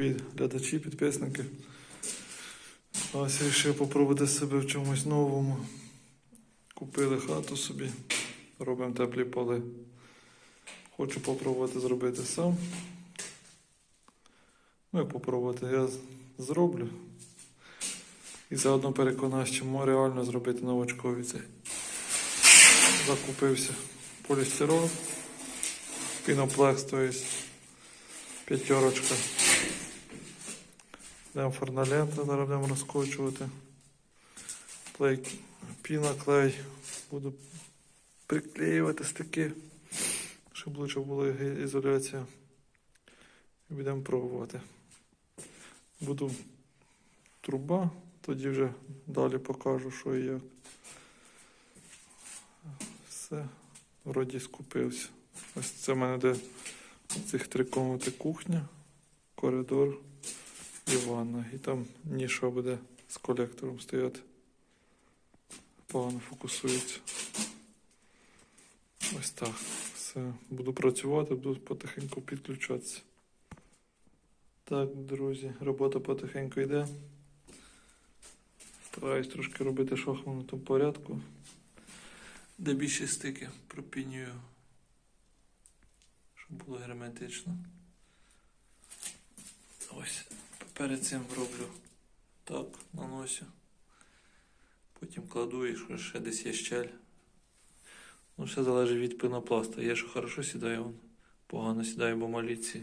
Привіт, глядачі, підписники. Ось вирішив попробувати себе в чомусь новому. Купили хату собі, робимо теплі поли. Хочу попробувати зробити сам. Ну, як попробувати, я зроблю. І заодно переконаюсь, чи можу реально зробити на очкові цей. Закупився полістирол, піноплекс, тобто п'ятерочка. Йдемо форналента, зараз будемо розкочувати. Клей, піна, клей. Буду приклеювати стики, щоб лучше була ізоляція. І будемо пробувати. Буду труба, тоді вже далі покажу, що і як. Все, вроді скупився. Ось це в мене де цих три комнати кухня, коридор і ванна. І там ніша буде з колектором стояти. Погано фокусується. Ось так. Все. Буду працювати, буду потихеньку підключатися. Так, друзі, робота потихеньку йде. Стараюсь трошки робити в шахматному порядку. Де більше стики пропінюю, щоб було герметично. Ось перед цим роблю так, наносю. Потім кладу і що ще десь є щель. Ну, все залежить від пенопласта. Є, що хорошо сідає, он погано сідає, бо малі ці.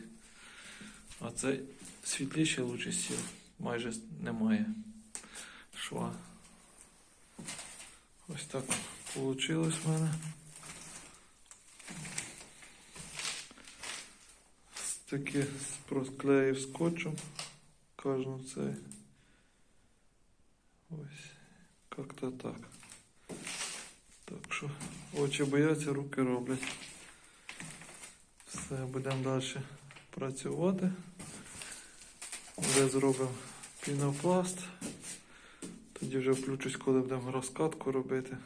А цей світліший лучше сів. Майже немає шва. Ось так вийшло в мене. Таки просклеїв скотчем кожну цей. Ось. Как-то так. Так що очі бояться, руки роблять. Все, будемо далі працювати. Вже зробимо пінопласт. Тоді вже включусь, коли будемо розкатку робити.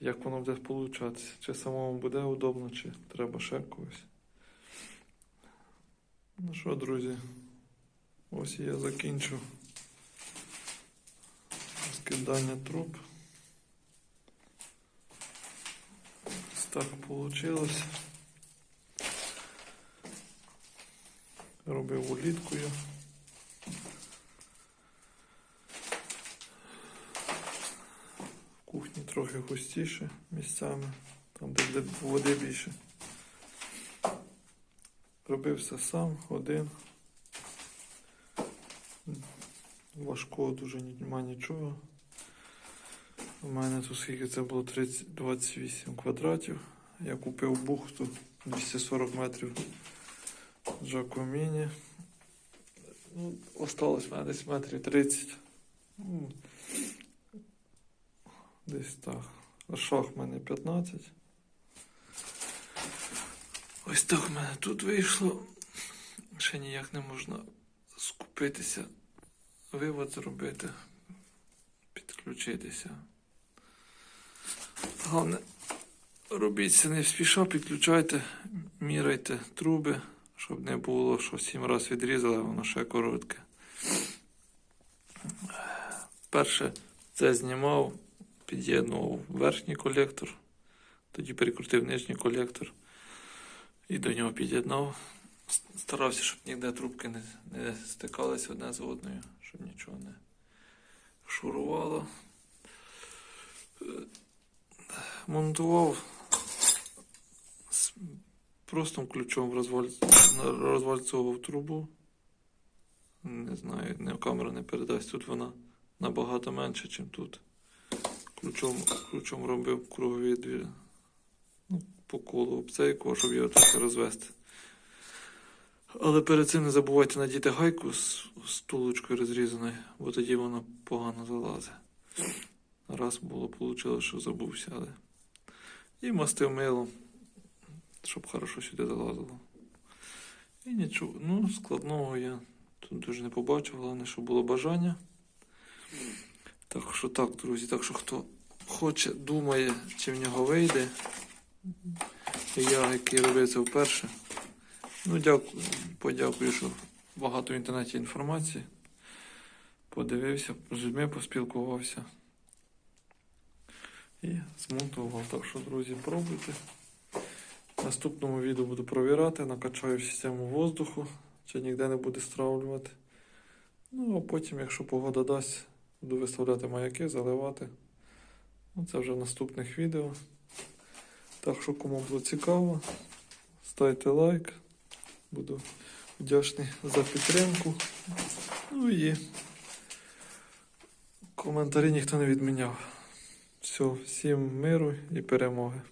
Як воно буде получатися. Чи самому буде удобно, чи треба ще когось. Ну що, друзі, ось я закінчу скидання труб. Ось так вийшло. Робив уліткою. В кухні трохи густіше місцями, там де, води більше. Робив все сам, один. Важкого дуже нема нічого. У мене тут скільки це було 30, 28 квадратів. Я купив бухту 240 метрів Джакоміні. Ну, осталось в мене десь метрів 30. Ну, Десь так. Шах в мене 15. Ось так в мене тут вийшло. Ще ніяк не можна скупитися, вивод зробити, підключитися. Головне, робіться не спіша, підключайте, міряйте труби, щоб не було, що сім разів відрізали, воно ще коротке. Перше це знімав, під'єднував верхній колектор, тоді перекрутив нижній колектор і до нього під'єднав. Старався, щоб ніде трубки не, не стикалися одне з одною, щоб нічого не шурувало. Е, Монтував з простим ключом розваль- розвальцовував трубу. Не знаю, не камера не передасть. Тут вона набагато менше, ніж тут. Ключом, ключом робив кругові дві, ну, по колу обцейку, щоб його трохи розвести. Але перед цим не забувайте надіти гайку з, з тулочкою розрізаною, бо тоді вона погано залазить. Раз було, вийшло, що забувся, але. І мастив милом, щоб хорошо сюди залазило. І нічого, ну, складного я тут дуже не побачив, головне, щоб було бажання. Так що так, друзі, так що хто хоче, думає, чи в нього вийде. Я, який робив це вперше. Ну, дякую, подякую, що багато в інтернеті інформації. Подивився, з людьми поспілкувався. І змонтував. Так що, друзі, пробуйте. В наступному відео буду провіряти, накачаю систему воздуху, чи ніде не буде стравлювати. Ну, а потім, якщо погода дасть, буду виставляти маяки, заливати. Ну, це вже в наступних відео. Так що, кому було цікаво, ставте лайк. Буду вдячний за підтримку. Ну і коментарі ніхто не відміняв. Все, всім миру і перемоги.